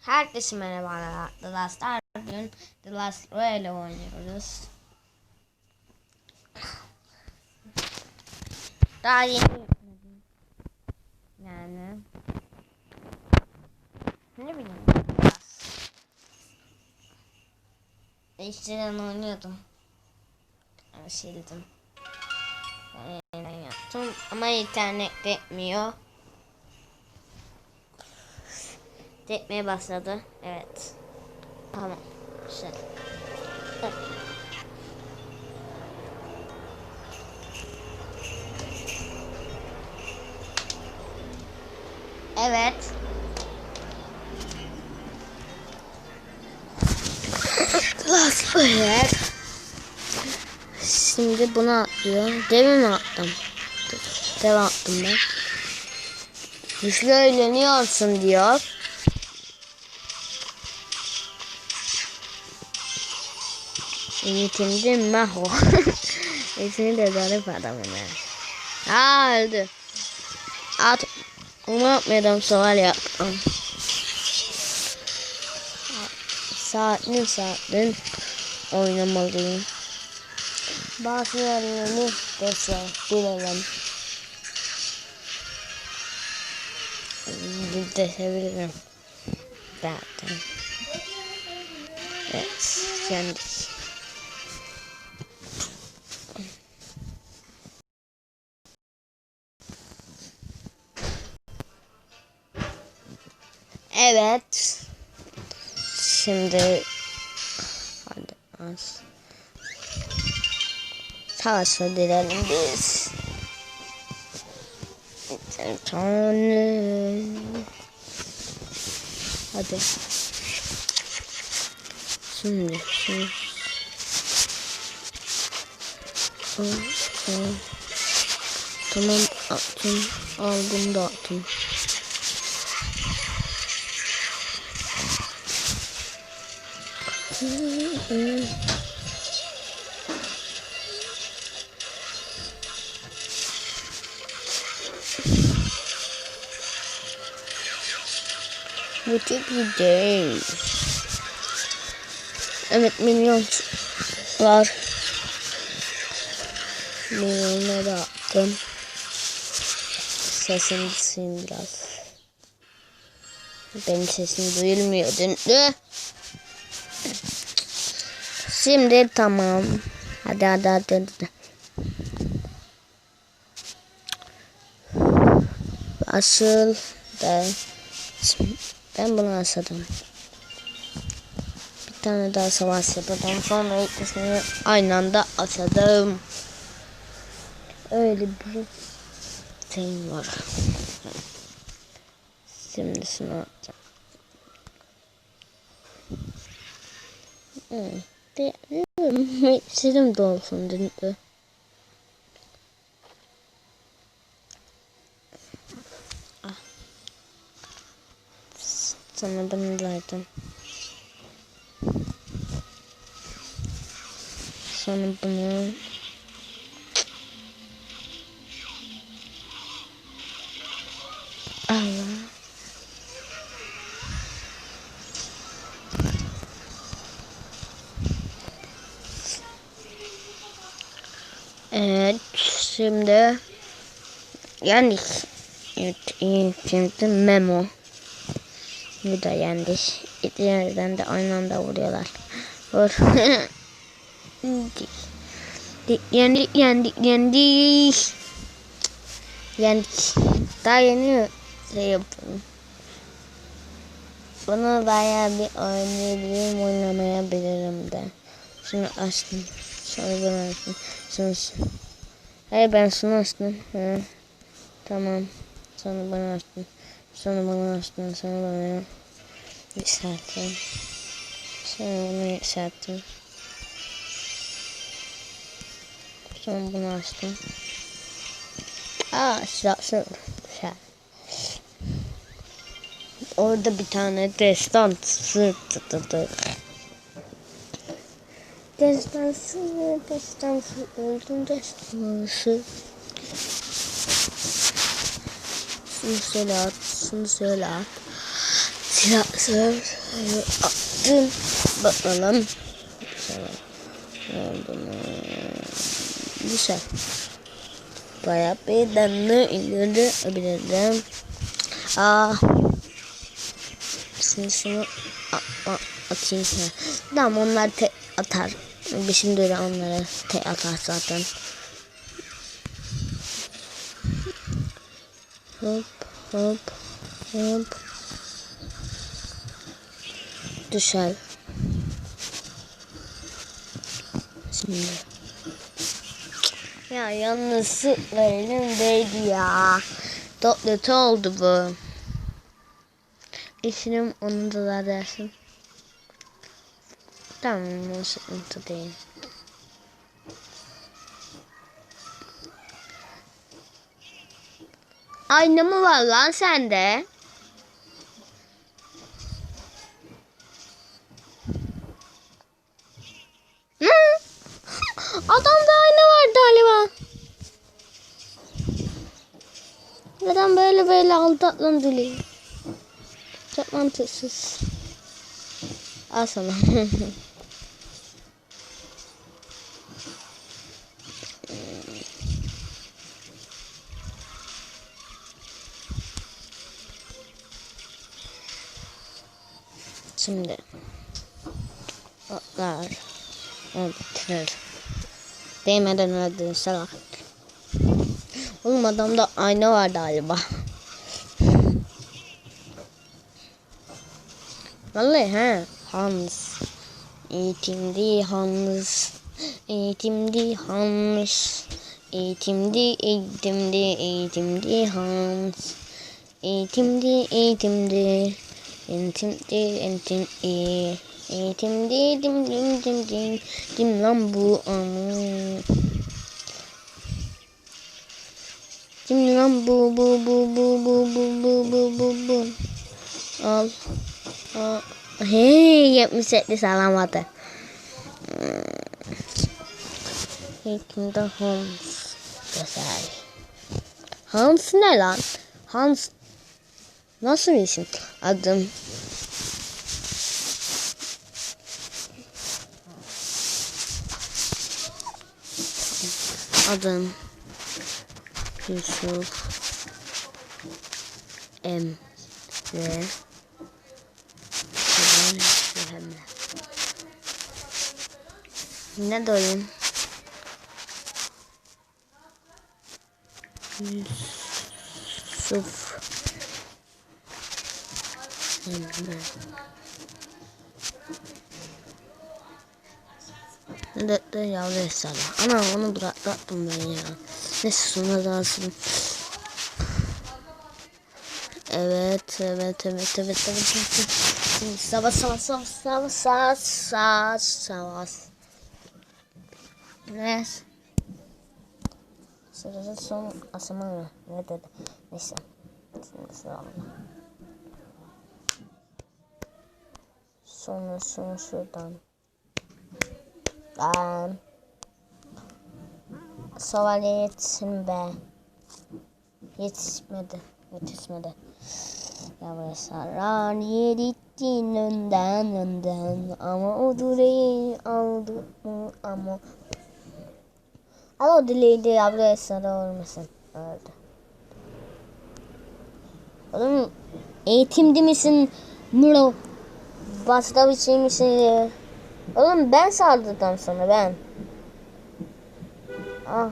Herkese merhabalar. The Last bugün The Last Royale oynuyoruz. Daha yeni. Yani. Ne bileyim. Biraz. Eskiden oynuyordum. Sildim. Ben yaptım ama internet gitmiyor. Tekmeye başladı. Evet. Tamam. Güzel. Evet. Evet. Last ayak. Şimdi bunu atlıyor. Demin mi attım? Dev attım ben. Güçlü eğleniyorsun diyor. Eğitimci Maho. İsmi de garip adamın ha. Öldü. At. Onu atmadım sual yaptım. Saatin saatin oynamalıyım. Bazılarını desebilirim. Desebilirim. Zaten. Evet. Yendik. Şimdi hadi az. Savaş dilelim biz. Tanrı. Hadi. Şimdi şimdi. Tamam attım. Aldım da attım. Bu çok iyi değil. Evet milyon var. Milyonları attım. Sesini kısayım biraz. Benim sesim duyulmuyor döndü. Şimdi tamam. Hadi hadi hadi. hadi. Asıl ben ben bunu asadım. Bir tane daha savaş yapacağım. Sonra ikisini aynı anda asadım. Öyle bir şeyim var. Şimdi şunu atacağım. Hmm. De, Sesim de olsun dedi. Ah. Sana bunlardan. Sonra bunu şimdi yendik. Evet şimdi memo. Bu da yendik. İkilerinden de aynı anda vuruyorlar. Vur. yendik yendik yendik. Yendik. Daha yeni şey yapalım. Bunu bayağı bir oynayabilirim oynamayabilirim de. Şunu açtım. Sonra bunu açtım. Hayır ben şunu açtım. Ha. Tamam. Sonra bana açtım. Sonra bana açtım. Sonra bana yükselttim. Sonra bunu yükselttim. Sonra bunu açtım. Aa silahsın. Güzel. Orada bir tane destan sırtladı. Destansı, destansı, öldüm destansı. Şunu söyle at, şunu söyle at. Traktör attım. Bakalım. Bunu güzel. Bayağı bir danlı indirebilirim. Aa. Şimdi şunu atayım. Tamam onlar tek atar. Şimdi de onlara tek atar zaten. Hop hop hop. Düşer. Şimdi. Ya yanlışlıkla elimdeydi ya. Doktor oldu bu. İşinim onu da dersin. Tamam o sıkıntı değil. Ayna mı var lan sende? Adamda ayna var galiba. Neden böyle böyle aldatlandırıyor? Çok mantıksız. Al sana. Şimdi atlar. Onu bitirir. Değmeden öldüğün salak. Oğlum adamda ayna var galiba. Vallahi ha. Hans. Eğitimdi Hans. Eğitimdi Hans. Eğitimdi, eğitimdi, eğitimdi Hans. Eğitimdi, eğitimdi. Eğitimdi, eğitimdi. Eğitimdi, dim dim dim dim. Dim lan bu anı. Dim lan bu bu bu bu bu bu bu bu bu bu. Al. Aa, Hey, 77 salamadı. Hekimde Hans. Güzel. Hans ne lan? Hans nasıl bir isim? Adım. Adım. Yusuf. Emre. Ne doyum? Yusuf. Ne de yavru esala. Ana onu bıraktım ben ya. Neyse sonra da alsın. Evet, evet, evet, evet, evet, evet. Savaş, savaş, savaş, savaş, savaş, savaş, savaş. Ne? Sırada son aşama mı? Ne dedi? Neyse. Şimdi sıra Sonra son şuradan. Um, Soval yetsin be. Yetişmedi. Yetişmedi. Yavaşlar yedittin önden önden ama o dileği aldı mı ama ama o dileği de yavru esnada olmasın öldü. Oğlum eğitimdi misin? Muro. Başka bir şey misin ya? Oğlum ben saldırdım sana ben. Ah.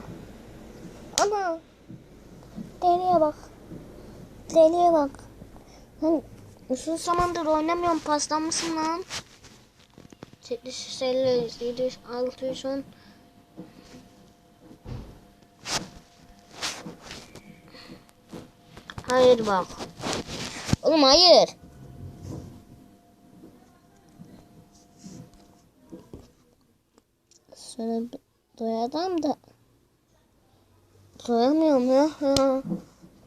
Ana. Deliye bak. Deliye bak. Lan uzun zamandır oynamıyorum. Paslanmışsın lan. 750, 700, 610. Hayır bak. Oğlum hayır. Sonra doyadam da doyamıyorum ya.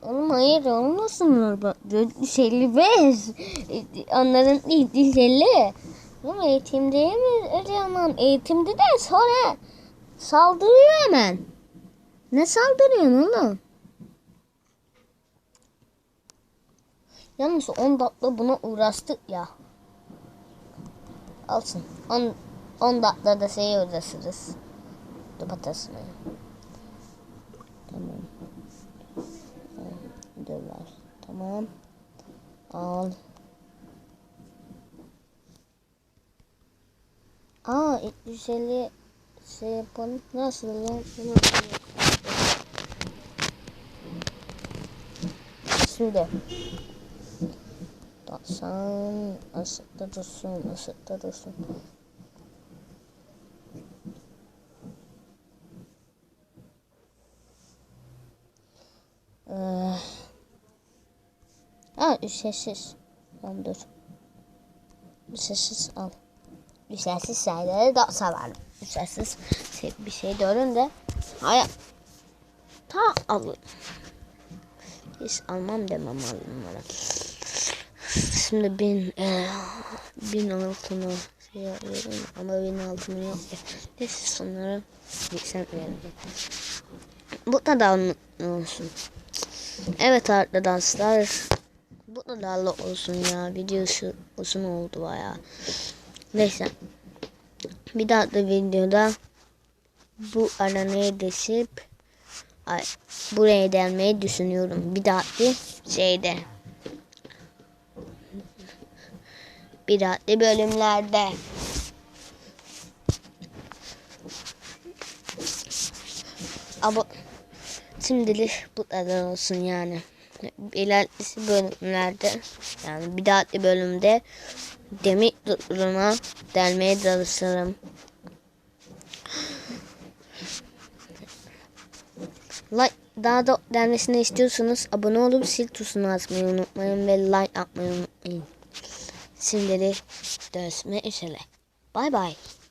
Oğlum hayır olmasın bak. 455. Onların 750. Oğlum eğitimde mi ödeyemem? Eğitimde de sonra saldırıyor hemen. Ne saldırıyorsun oğlum? Yalnız 10 dakika buna uğraştık ya. Alsın. 10 10 dakikada şey uğraşırız. Domatesine. Tamam. Dolar. Tamam. Al. Aa 250 şey yapalım. Nasıl lan? Bunu Şimdi. 90 ısıtta dursun, ısıtta dursun. Ücretsiz. Tamam dur. Ücretsiz al. Ücretsiz sayıları da severim. Ücretsiz şey- bir şey görünce hayır. Ta alırım. Hiç almam demem alımlara. Şimdi bin e, bin altını şey alıyorum ama bin altını yok ya. Neyse sonları yükseltmeyelim. Bu da daha olsun. Evet arkadaşlar. Bu da daha olsun ya. Videosu uzun oldu baya. Neyse. Bir daha da videoda bu aranaya geçip ay, buraya gelmeyi düşünüyorum. Bir dahaki şeyde. Bir dahaki bölümlerde. Ama şimdilik bu kadar olsun yani. İlerisi bölümlerde yani bir dahaki bölümde demir duruma delmeye çalışırım. Like daha da denmesini istiyorsanız abone olup sil tuşuna basmayı unutmayın ve like atmayı unutmayın. Şimdilik görüşmek üzere. Bye bye.